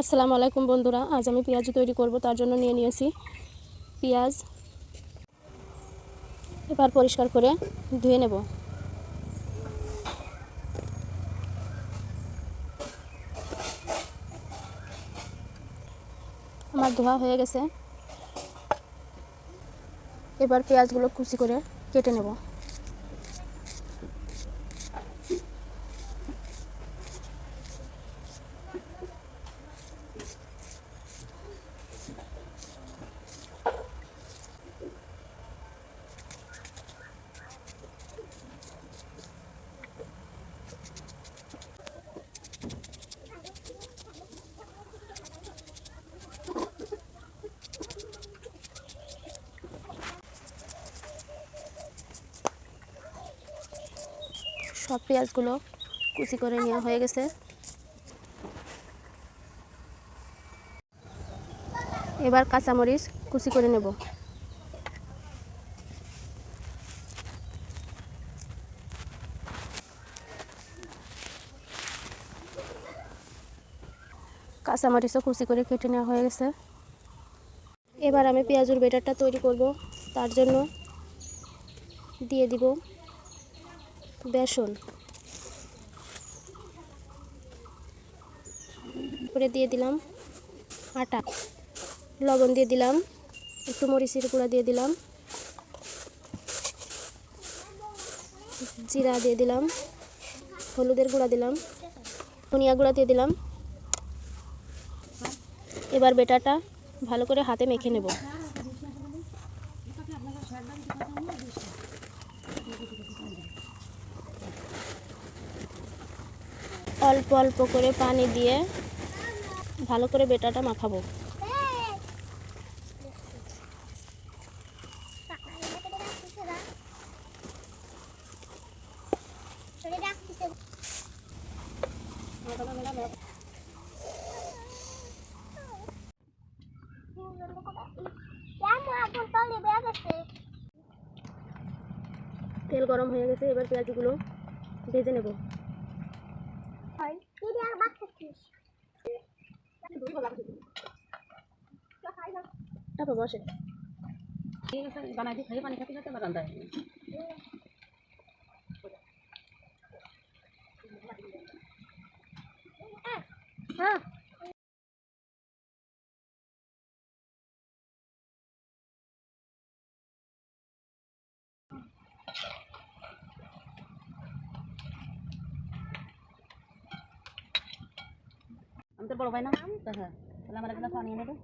আসসালামু আলাইকুম বন্ধুরা, আজ আমি পেঁয়াজ তৈরি করব, তার জন্য নিয়ে নিয়েছি পেঁয়াজ। এবার পরিষ্কার করে ধুয়ে নেব। আমার ধোয়া হয়ে গেছে। এবার পেঁয়াজগুলো কুচি করে কেটে নেব। সব পেঁয়াজগুলো কুচি করে নেওয়া হয়ে গেছে। এবার কাঁচামরিচ কুচি করে নেব। কাঁচামরিচও কুচি করে কেটে নেওয়া হয়ে গেছে। এবার আমি পেঁয়াজুর বেটারটা তৈরি করব। তার জন্য দিয়ে দিব বেসন। করে দিয়ে দিলাম আটা। লবণ দিয়ে দিলাম, একটু মরিচের গুঁড়া দিয়ে দিলাম। জিরা দিয়ে দিলাম, হলুদের গুঁড়া দিলাম, ধনিয়া গুঁড়া দিয়ে দিলাম। এবার বেটাটা ভালো করে হাতে মেখে নেব। অল্প অল্প করে পানি দিয়ে ভালো করে বেটাটা মাখাবো। তেল গরম হয়ে গেছে, এবার পেঁয়াজগুলো ভেজে নেব। তারপর বসে বানাই দিয়ে খাই পানি খাতে খাতে আবার রান্না হ্যাঁ। আমি তো বড় ভাই না হ্যাঁ তাহলে আমার একটা পানি এনে দে